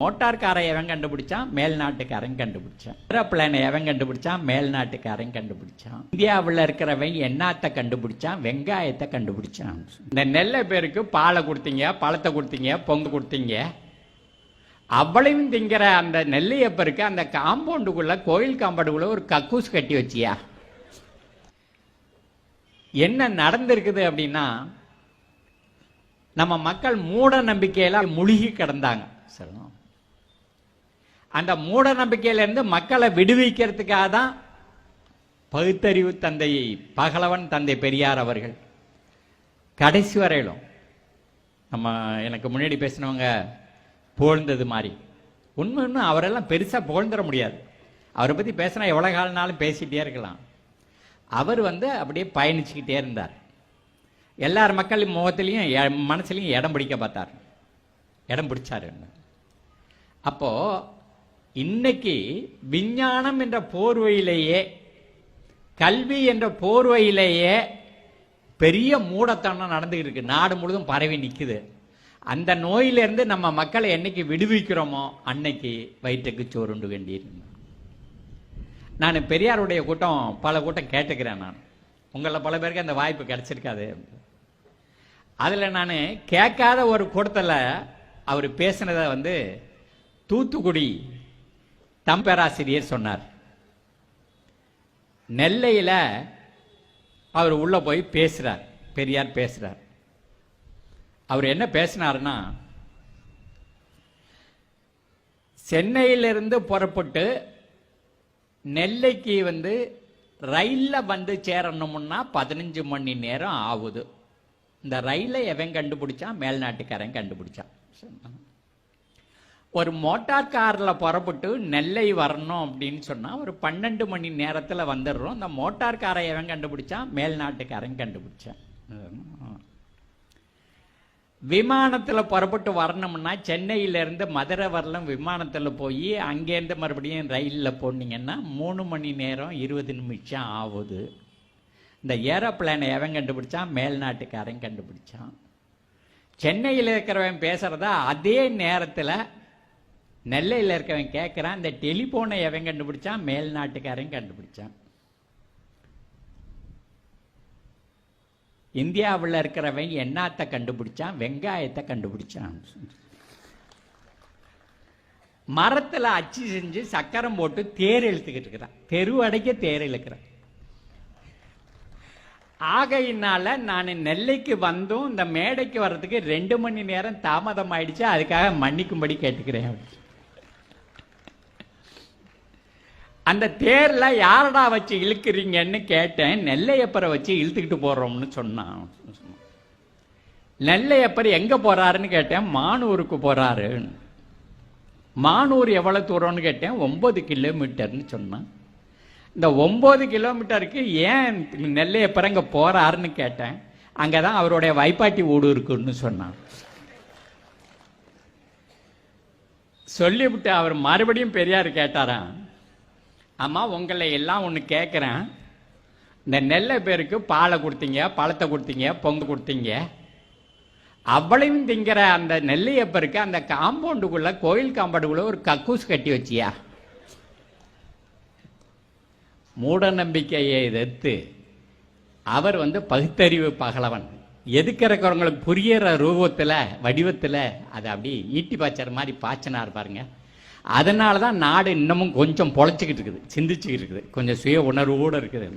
Motor எவன் கண்டுபிடிச்சான்? மேல்நாட்டுக்காரன் கண்டுபிடிச்சான். ஏரோப்ளேனை எவன் கண்டுபிடிச்சான்? மேல்நாட்டுக்காரன் கண்டுபிடிச்சான். இந்தியாவில் இருக்கிறவன் எண்ணாத்தை கண்டுபிடிச்சான் வெங்காயத்தை கண்டுபிடிச்சான். இந்த நெல்லை பேருக்கு பாலை கொடுத்தீங்க பழத்தை கொடுத்தீங்க பொங்கு கொடுத்தீங்க. அவளையும் திங்கிற அந்த நெல்லையப்பருக்கு அந்த காம்பவுண்டுக்குள்ள கோயில் காம்பவுண்டுக்குள்ள ஒரு கக்கூஸ் கட்டி வச்சியா? என்ன நடந்திருக்குது அப்படின்னா நம்ம மக்கள் மூட நம்பிக்கையில முழுகி கிடந்தாங்க. சொல்லணும் அந்த மூட நம்பிக்கையிலிருந்து மக்களை விடுவிக்கிறதுக்காக தான் பகுத்தறிவு தந்தை பகலவன் தந்தை பெரியார் அவர்கள். கடைசி வரையிலும் நம்ம எனக்கு முன்னாடி பேசினவங்க புகழ்ந்தது மாதிரி. உண்மை இன்னும் அவரெல்லாம் பெருசாக புகழ்ந்துட முடியாது. அவரை பற்றி பேசினா எவ்வளோ காலனாலும் பேசிகிட்டே இருக்கலாம். அவர் வந்து அப்படியே பயணிச்சுக்கிட்டே இருந்தார். எல்லார் மக்கள் முகத்திலையும் மனசுலையும் இடம் பிடிக்க பார்த்தார். இடம் பிடிச்சாருன்னு அப்போது இன்னைக்கு விஞ்ஞானம் என்ற போர்வையிலேயே கல்வி என்ற போர்வையிலேயே பெரிய மூடத்தனம் நடந்துகிட்டு இருக்கு நாடு முழுதும் பரவி நிற்குது அந்த நோயிலிருந்து நம்ம மக்களை என்னைக்கு விடுவிக்கிறோமோ அன்னைக்கு வயிற்றுக்கு சோறுண்டு வேண்டியிருந்தோம் நான் பெரியாருடைய கூட்டம் பல கூட்டம் கேட்டுக்கிறேன் நான். உங்களில் பல பேருக்கு அந்த வாய்ப்பு கிடைச்சிருக்காது. அதில் நான் கேட்காத ஒரு கூட்டத்தில் அவர் பேசினதை வந்து தூத்துக்குடி தம்பேராசிரியர் சொன்னார். நெல்லையில் அவர் உள்ள போய் பேசுகிறார் பெரியார் பேசுறார். அவர் என்ன பேசினார்னா சென்னையிலிருந்து புறப்பட்டு நெல்லைக்கு வந்து ரயிலில் வந்து சேரணும்னா பதினஞ்சு மணி நேரம் ஆகுது. இந்த ரயிலை எவன் கண்டுபிடிச்சான்? மேல்நாட்டுக்காரன் கண்டுபிடிச்சான். ஒரு மோட்டார் காரில் புறப்பட்டு நெல்லை வரணும் அப்படின்னு சொன்னால் ஒரு பன்னெண்டு மணி நேரத்தில் வந்துடுறோம். அந்த மோட்டார் காரை எவன் கண்டுபிடிச்சான் மேல்நாட்டுக்காரன் கண்டுபிடிச்சான். விமானத்தில் புறப்பட்டு வரணும்னா சென்னையிலேருந்து மதுரை வரலாம் விமானத்தில் போய் அங்கேருந்து மறுபடியும் ரயிலில் போனீங்கன்னா மூணு மணி நேரம் இருபது நிமிஷம் ஆகுது. இந்த ஏரோப்ளேனை எவன் கண்டுபிடிச்சான்? மேல்நாட்டுக்காரன் கண்டுபிடிச்சான். சென்னையில் இருக்கிறவன் பேசுகிறத அதே நேரத்தில் நெல்லையில் இருக்கவன் கேட்குறான் இந்த டெலிஃபோனை எவன் கண்டுபிடிச்சான்? மேல் நாட்டுக்காரன் கண்டுபிடிச்சான். இந்தியாவில் இருக்கிறவன் எண்ணாத்தை கண்டுபிடிச்சான் வெங்காயத்தை கண்டுபிடிச்சான். மரத்தில் அச்சு செஞ்சு சக்கரம் போட்டு தேர் இழுத்துக்கிட்டு இருக்கிறான். தெரு அடைக்க தேர் இழுக்கிறான். ஆகையினால நான் நெல்லைக்கு வந்தும் இந்த மேடைக்கு வர்றதுக்கு ரெண்டு மணி நேரம் தாமதம் ஆயிடுச்சு அதுக்காக மன்னிக்கும்படி கேட்டுக்கிறேன் அப்படின்னு. அந்த தேர்ல யாரடா வச்சு இழுக்கிறீங்கன்னு கேட்டேன். நெல்லையப்பரை வச்சு இழுத்துக்கிட்டு போறோம்னு சொன்னான். நெல்லையப்பர் எங்க போறாருன்னு கேட்டேன். மானூருக்கு போறாரு. மானூர் எவ்வளவு தூரம்னு கேட்டேன். ஒன்பது கிலோமீட்டர்னு சொன்னான். இந்த ஒன்பது கிலோமீட்டருக்கு ஏன் நெல்லையப்பர் அங்க போறாருன்னு கேட்டேன். அங்கதான் அவருடைய வைப்பாட்டி ஊடு இருக்குன்னு சொன்னான். சொல்லிவிட்டு அவர் மறுபடியும் பெரியார் கேட்டாராம். அம்மா உங்களை எல்லாம் ஒன்று கேட்குறேன் இந்த நெல்லை பேருக்கு பாலை கொடுத்தீங்க பழத்தை கொடுத்தீங்க பொங்கு கொடுத்தீங்க. அவ்வளையும் திங்கிற அந்த நெல்லையப்பருக்கு அந்த காம்பவுண்டுக்குள்ள கோயில் காம்பவுண்டுக்குள்ள ஒரு கக்கூஸ் கட்டி வச்சியா? மூட நம்பிக்கையை எதிர்த்து அவர் வந்து பகுத்தறிவு பகலவன். எதுக்கிறக்கிறவங்களுக்கு புரியற ரூபத்தில் வடிவத்தில் அதை அப்படி ஈட்டி பாய்ச்சற மாதிரி பாய்ச்சினார் இருப்பாருங்க அதனால தான் நாடு இன்னமும் கொஞ்சம் பொழைச்சிக்கிட்டு இருக்குது சிந்திச்சுக்கிட்டு இருக்குது. கொஞ்சம் சுய உணர்வோடு இருக்குது.